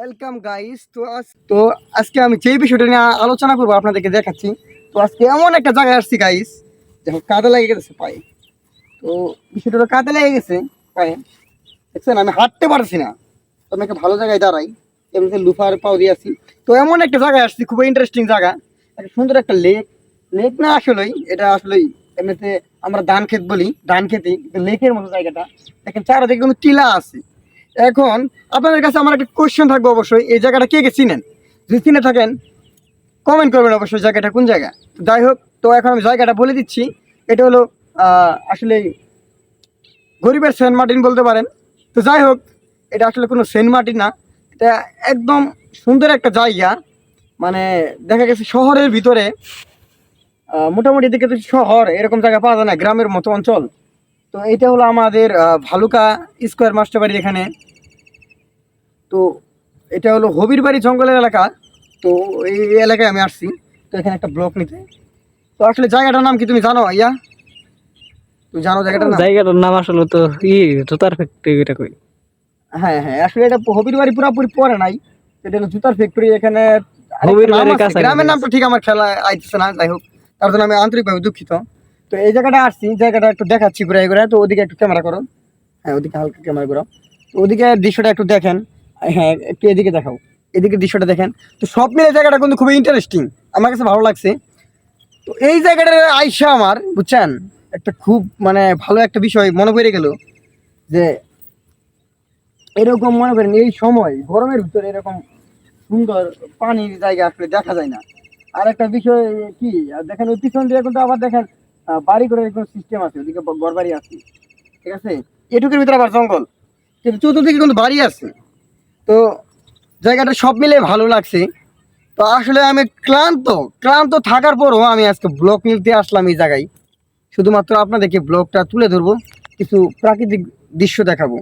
Welcome guys তো আজ- তো আজকে আমি যেই বিষয়টা নিয়ে আলোচনা করব আপনাদেরকে দেখাচ্ছি, তো আজকে এমন একটা জায়গায় আসছি গাইস দেখো, কাদা লেগে গেছে পায়ে। তো বিষয়টা কাদা লেগে গেছে পায়ে। দেখছেন, আমি হাঁটতে পারছি না। আমি একটা ভালো জায়গায় দাঁড়াই, এমনিতে লুফার পাও দিয়ে আসছি তো এমন একটা জায়গায় আসছি, খুবই ইন্টারেস্টিং জায়গা। একটা সুন্দর একটা লেক লেক না আসলেই, এটা আসলেই এমনিতে আমরা ধান ক্ষেত বলি ধান খেতে লেকের মতো জায়গাটা। দেখেন, চারদিকে কিন্তু টিলা আছে। এখন আপনাদের কাছে আমার একটা কোয়েশ্চেন থাকবে অবশ্যই। এই জায়গাটা কে কে চিনেন? যদি চিনে থাকেন কমেন্ট করবেন অবশ্যই জায়গাটা কোন জায়গা। যাই হোক, তো এখন আমি জায়গাটা বলে দিচ্ছি। এটা হলো আসলে গরিবের সেন্ট মার্টিন বলতে পারেন। তো যাই হোক, এটা আসলে কোনো সেন্ট মার্টিন না। এটা একদম সুন্দর একটা জায়গা। মানে দেখা গেছে শহরের ভিতরে মোটামুটি দিকে তো শহর, এরকম জায়গা পাওয়া যায় না, গ্রামের মতো অঞ্চল। তো এটা হলো আমাদের ভালুকা স্কোয়ার মাস্টার বাড়ির এখানে। তো এটা হলো হবির বাড়ি জঙ্গলের এলাকা। তো এই এলাকায় আমি আসছি। তো এখানে একটা ব্লক নিতে। তো আসলে জায়গাটার নাম কি তুমি জানো ইয়া তুমি জানো জায়গাটার নাম? জায়গাটার নাম আসলে তো ই জুতার ফ্যাক্টরি এটা কই? হ্যাঁ হ্যাঁ আসলে এটা হবির বাড়ি পুরোপুরি পরে নাই। এটা হলো জুতার ফ্যাক্টরি এখানে হবির নাম বাড়ির। গ্রামের নামটা ঠিক আমার খেলা আইতেছে না যাই হোক। তার জন্য আমি আন্তরিকভাবে দুঃখিত। তো এই জায়গাটা আসছি জায়গাটা একটু দেখাচ্ছি ঘুরে ঘুরে তো ওদিকে একটু ক্যামেরা করো। হ্যাঁ ওদিকে হালকা ক্যামেরা করো তো ওদিকে দৃশ্যটা একটু দেখেন। হ্যাঁ একটু এদিকে দেখাও। এদিকে দৃশ্যটা দেখেন। তো সব মিলে জায়গাটা কিন্তু খুবই ইন্টারেস্টিং আমার কাছে ভালো লাগছে। তো এই জায়গাটা আইসা আমার, বুঝছেন? একটা খুব মানে ভালো একটা বিষয় মনে পড়ে গেল যে এরকম মনে করেন এই সময়, গরমের ভিতরে এরকম সুন্দর পানির জায়গা আসলে দেখা যায় না। আর একটা বিষয় কি দেখেন ওই পিছন দিয়ে কিন্তু আবার দেখেন বাড়ি করে কোনো সিস্টেম আছে, ওদিকে ঘর বাড়ি আছে, ঠিক আছে? এটুকুর ভিতরে আবার জঙ্গল, কিন্তু চতুর্দিকে কিন্তু বাড়ি আছে। তো জায়গাটা সব মিলে ভালো লাগছে। তো আসলে আমি ক্লান্ত ক্লান্ত থাকার পরও আমি আজকে ব্লক নিতে আসলাম এই জায়গায়। শুধুমাত্র আপনাদেরকে ব্লগটা তুলে ধরবো, কিছু প্রাকৃতিক দৃশ্য দেখাবো।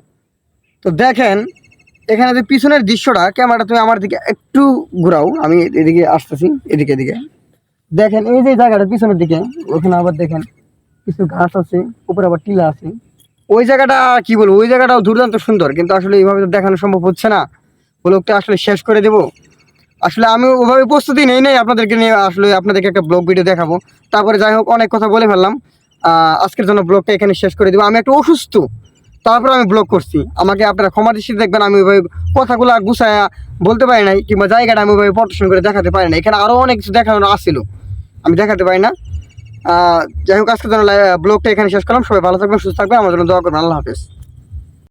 তো দেখেন, এখানে যে পিছনের দৃশ্যটা, ক্যামেরাটা তুমি আমার দিকে একটু ঘুরাও, আমি এদিকে আসতেছি, এদিকে এদিকে। দেখেন, এই যে জায়গাটা পিছনের দিকে, ওখানে আবার দেখেন কিছু ঘাস আছে, উপরে আবার টিলা আছে। ওই জায়গাটা কি বলব, ওই জায়গাটাও দুর্দান্ত সুন্দর, কিন্তু আসলে এইভাবে তো দেখানো সম্ভব হচ্ছে না। ব্লগটা আসলে শেষ করে দেবো। আসলে আমি ওভাবে প্রস্তুতি নেই নেই আপনাদেরকে নিয়ে, আসলে আপনাদেরকে একটা ব্লগ ভিডিও দেখাবো। তারপরে যাই হোক, অনেক কথা বলে ফেললাম। আজকের জন্য ব্লগটা এখানে শেষ করে দেবো। আমি একটু অসুস্থ, তারপরে আমি ব্লগ করছি। আমাকে আপনারা ক্ষমা দৃষ্টিতে দেখবেন, আমি ওইভাবে কথাগুলো গুছায়া বলতে পারি নাই, কিংবা জায়গাটা আমি ওইভাবে প্রদর্শন করে দেখাতে পারি না এখানে আরও অনেক কিছু দেখানো আসছিল আমি দেখাতে পারি না। যাই হোক আজকে জন্য ব্লগটা এখানে শেষ করলাম। সবাই ভালো থাকবেন, সুস্থ থাকবেন। আমার জন্য দোয়া করবেন। আল্লাহ হাফেজ।